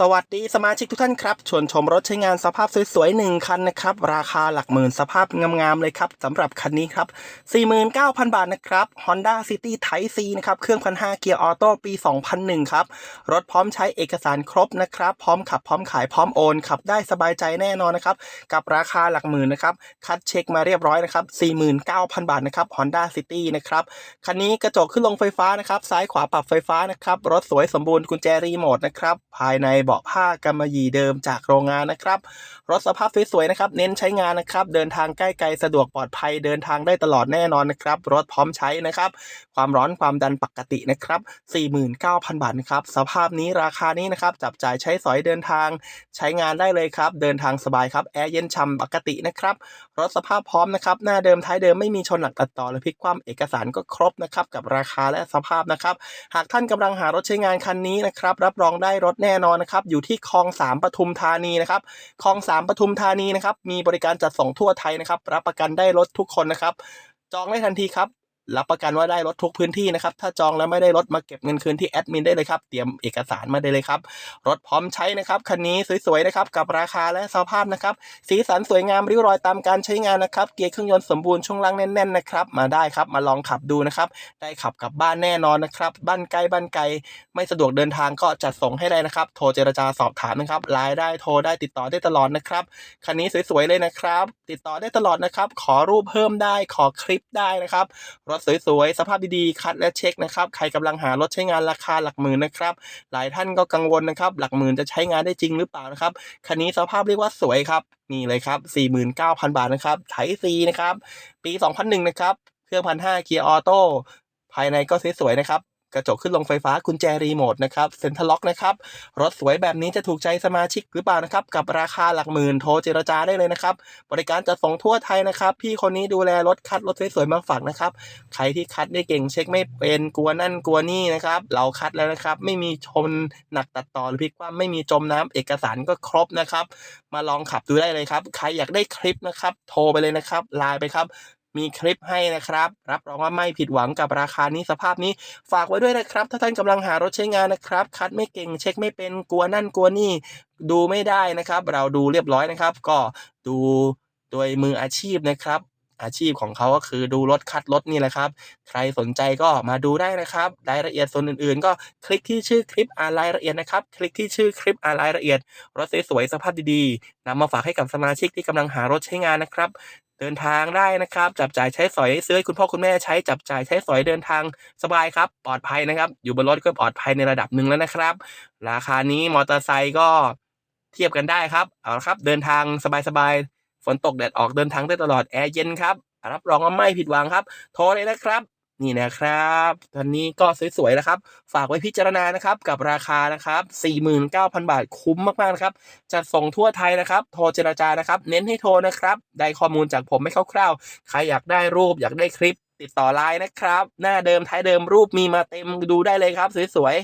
สวัสดีสมาชิกทุกท่านครับชวนชมรถใช้งานสภาพสวยๆหนึ่งคันนะครับ ราคาหลักหมื่นสภาพงามๆเลยครับสำหรับคันนี้ครับ 49,000 บาทนะครับ Honda City Type C นะครับ เครื่องพันห้าเกียร์ออโต้ปี 2001 ครับ รถพร้อมใช้เอกสารครบนะครับ พร้อมขับพร้อมขายพร้อมโอน ขับได้สบายใจแน่นอนนะครับ กับราคาหลักหมื่นนะครับ คัดเช็คมาเรียบร้อยนะครับ 49,000 บาทนะครับ Honda City นะครับคันนี้กระจกขึ้นลงไฟฟ้านะครับซ้ายขวาปรับไฟฟ้านะครับรถสวยสมบูรณ์กุญแจรีโมทนะครับภายในเบาะผ้ากำมะหยี่เดิมจากโรงงานนะครับ รถสภาพสวยๆนะครับ เน้นใช้งานนะครับ เดินทางใกล้ไกลสะดวกปลอดภัยเดินทางได้ตลอดแน่นอนนะครับ รถพร้อมใช้นะครับ ความร้อนความดันปกตินะครับ 49,000 บาทนะครับ สภาพนี้ราคานี้นะครับ จับจ่ายใช้สอยเดินทาง ใช้งานได้เลยครับ เดินทางสบายครับ แอร์เย็นฉ่ำปกตินะครับ รถสภาพพร้อมนะครับ หน้าเดิมท้ายเดิมไม่มีชนหนักตัดต่อหรือพลิกคว่ำเอกสารก็ครบนะครับ กับราคาและสภาพนะครับ หากท่านกำลังหารถใช้งานคันนี้นะครับ รับรองได้รถแน่นอนนะครับอยู่ที่คลองสามปทุมธานีนะครับคลองสามปทุมธานีนะครับมีบริการจัดส่งทั่วไทยนะครับรับประกันได้รถทุกคนนะครับจองได้ทันทีครับ รับประกันว่าได้รถทุกพื้นที่นะครับ ถ้าจองแล้วไม่ได้รถมาเก็บเงินคืนที่แอดมินได้เลยครับ เตรียมเอกสารมาได้เลยครับ รถพร้อมใช้นะครับ คันนี้สวยๆนะครับ กับราคาและสภาพนะครับ สีสันสวยงามริ้วรอยตามการใช้งานนะครับ เกียร์เครื่องยนต์สมบูรณ์ช่วงล่างแน่นๆนะครับ มาได้ครับ มาลองขับดูนะครับ ได้ขับกลับบ้านแน่นอนนะครับ บ้านใกล้บ้านไกล ไม่สะดวกเดินทางก็จัดส่งให้ได้นะครับ โทรเจรจาสอบถามนะครับ ไลน์ได้ โทรได้ติดต่อได้ตลอดนะครับ คันนี้สวยๆเลยนะครับ ติดต่อได้ตลอดนะครับ ขอรูปเพิ่มได้ ขอคลิปได้นะครับรถสวยๆ สภาพดีๆ คัดและเช็คนะครับ ใครกำลังหารถใช้งานราคาหลักหมื่นนะครับ หลายท่านก็กังวลนะครับ หลักหมื่นจะใช้งานได้จริงหรือเปล่านะครับ คันนี้สภาพเรียกว่าสวยครับ นี่เลยครับ 49,000 บาทนะครับไถซีนะครับ ปี 2001 นะครับ เครื่องพันห้าเกียร์ออโต้ ภายในก็สวยๆ นะครับ กระจกขึ้นลงไฟฟ้ากุญแจรีโมทนะครับเซ็นทรัลล็อกนะครับรถสวยแบบนี้จะถูกใจสมาชิกหรือเปล่านะครับกับราคาหลักหมื่นโทรเจรจาได้เลยนะครับบริการจัดส่งทั่วไทยนะครับพี่คนนี้ดูแลรถคัดรถสวยๆมาฝากนะครับใครที่คัดได้เก่งเช็คไม่เป็นกลัวนั่นกลัวนี่นะครับเราคัดแล้วนะครับไม่มีชนหนักตัดต่อหรือพลิกคว่ำไม่มีจมน้ำเอกสารก็ครบนะครับ มาลองขับดูได้เลยครับ ใครอยากได้คลิปนะครับ โทรไปเลยนะครับไลน์ไปครับ มีคลิปให้นะครับ รับรองว่าไม่ผิดหวังกับราคานี้สภาพนี้ ฝากไว้ด้วยนะครับ ถ้าท่านกำลังหารถใช้งานนะครับ คัดไม่เก่งเช็คไม่เป็นกลัวนั่นกลัวนี่ ดูไม่ได้นะครับ เราดูเรียบร้อยนะครับ ก็ดูโดยมืออาชีพนะครับ อาชีพของเขาก็คือดูรถคัดรถนี่แหละครับ ใครสนใจก็มาดูได้นะครับ รายละเอียดส่วนอื่นๆ ก็คลิกที่ชื่อคลิปอารายละเอียดนะครับ คลิกที่ชื่อคลิปอารายละเอียด รถสวยๆสภาพดีๆนำมาฝากให้กับสมาชิกที่กำลังหารถใช้งานนะครับเดินทางได้นะครับ จับจ่ายใช้สอยซื้อให้คุณพ่อคุณแม่ใช้จับจ่ายใช้สอยเดินทางสบายครับ ปลอดภัยนะครับ อยู่บนรถก็ปลอดภัยในระดับหนึ่งแล้วนะครับ ราคานี้มอเตอร์ไซค์ก็เทียบกันได้ครับ เอาละครับ เดินทางสบายๆ ฝนตกแดดออกเดินทางได้ตลอดแอร์เย็นครับ รับรองว่าไม่ผิดหวังครับ โทรเลยนะครับนี่นะครับตอนนี้ก็สวยๆนะครับ ฝากไว้พิจารณานะครับ กับราคานะครับ 49,000 บาทคุ้มมากๆนะครับจัดส่งทั่วไทยนะครับ โทรเจรจานะครับ เน้นให้โทรนะครับ ได้ข้อมูลจากผมไม่คร่าวๆ ใครอยากได้รูปอยากได้คลิป ติดต่อไลน์นะครับ หน้าเดิมท้ายเดิมรูปมีมาเต็มดูได้เลยครับ สวย